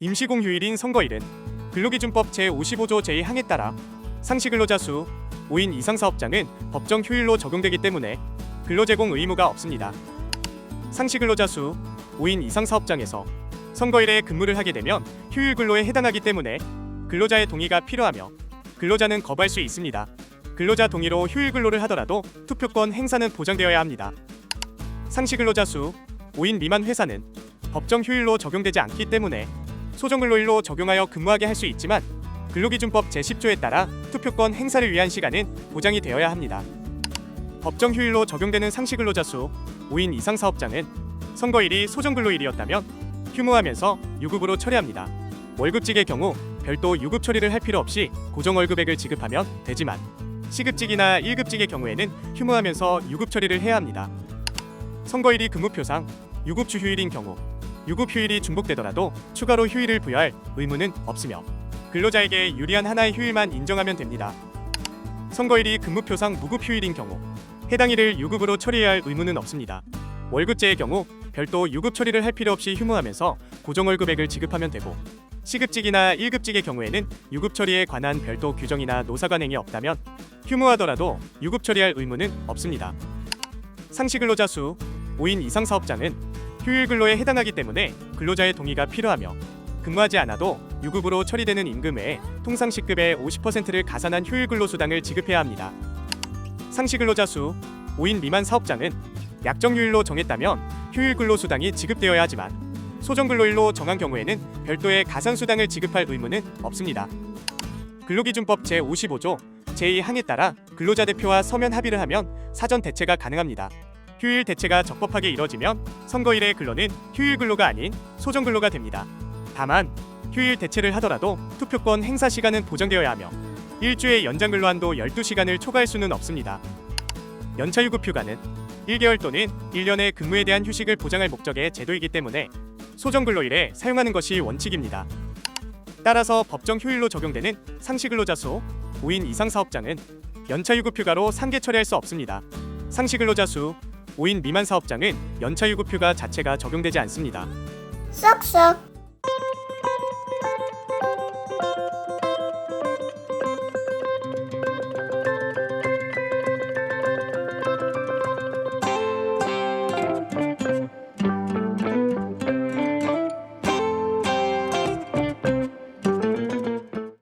임시공휴일인 선거일은 근로기준법 제55조 제2항에 따라 상시근로자 수 5인 이상 사업장은 법정 휴일로 적용되기 때문에 근로제공 의무가 없습니다. 상시근로자 수 5인 이상 사업장에서 선거일에 근무를 하게 되면 휴일 근로에 해당하기 때문에 근로자의 동의가 필요하며 근로자는 거부할 수 있습니다. 근로자 동의로 휴일 근로를 하더라도 투표권 행사는 보장되어야 합니다. 상시 근로자 수 5인 미만 회사는 법정 휴일로 적용되지 않기 때문에 소정 근로일로 적용하여 근무하게 할 수 있지만 근로기준법 제10조에 따라 투표권 행사를 위한 시간은 보장이 되어야 합니다. 법정 휴일로 적용되는 상시 근로자 수 5인 이상 사업장은 선거일이 소정 근로일이었다면 휴무하면서 유급으로 처리합니다. 월급직의 경우 별도 유급 처리를 할 필요 없이 고정 월급액을 지급하면 되지만 시급직이나 1급직의 경우에는 휴무하면서 유급 처리를 해야 합니다. 선거일이 근무표상 유급 주 휴일인 경우 유급 휴일이 중복되더라도 추가로 휴일을 부여할 의무는 없으며 근로자에게 유리한 하나의 휴일만 인정하면 됩니다. 선거일이 근무표상 무급 휴일인 경우 해당 일을 유급으로 처리해야 할 의무는 없습니다. 월급제의 경우 별도 유급 처리를 할 필요 없이 휴무하면서 고정 월급액을 지급하면 되고 시급직이나 1급직의 경우에는 유급 처리에 관한 별도 규정이나 노사관행이 없다면 휴무하더라도 유급 처리할 의무는 없습니다. 상시 근로자 수 5인 이상 사업장은 휴일 근로에 해당하기 때문에 근로자의 동의가 필요하며 근무하지 않아도 유급으로 처리되는 임금 외에 통상 시급의 50%를 가산한 휴일 근로 수당을 지급해야 합니다. 상시 근로자 수 5인 미만 사업장은 약정 휴일로 정했다면 휴일 근로 수당이 지급되어야 하지만 소정 근로일로 정한 경우에는 별도의 가산 수당을 지급할 의무는 없습니다. 근로기준법 제55조 제2항에 따라 근로자 대표와 서면 합의를 하면 사전 대체가 가능합니다. 휴일 대체가 적법하게 이뤄지면 선거일의 근로는 휴일 근로가 아닌 소정 근로가 됩니다. 다만 휴일 대체를 하더라도 투표권 행사 시간은 보장되어야 하며 일주의 연장 근로 한도 12시간을 초과할 수는 없습니다. 연차 유급 휴가는 1개월 또는 1년의 근무에 대한 휴식을 보장할 목적의 제도이기 때문에 소정 근로일에 사용하는 것이 원칙입니다. 따라서 법정 휴일로 적용되는 상시 근로자 수 5인 이상 사업장은 연차 유급 휴가로 상계 처리할 수 없습니다. 상시 근로자 수 5인 미만 사업장은 연차 유급 휴가 자체가 적용되지 않습니다. 쏙쏙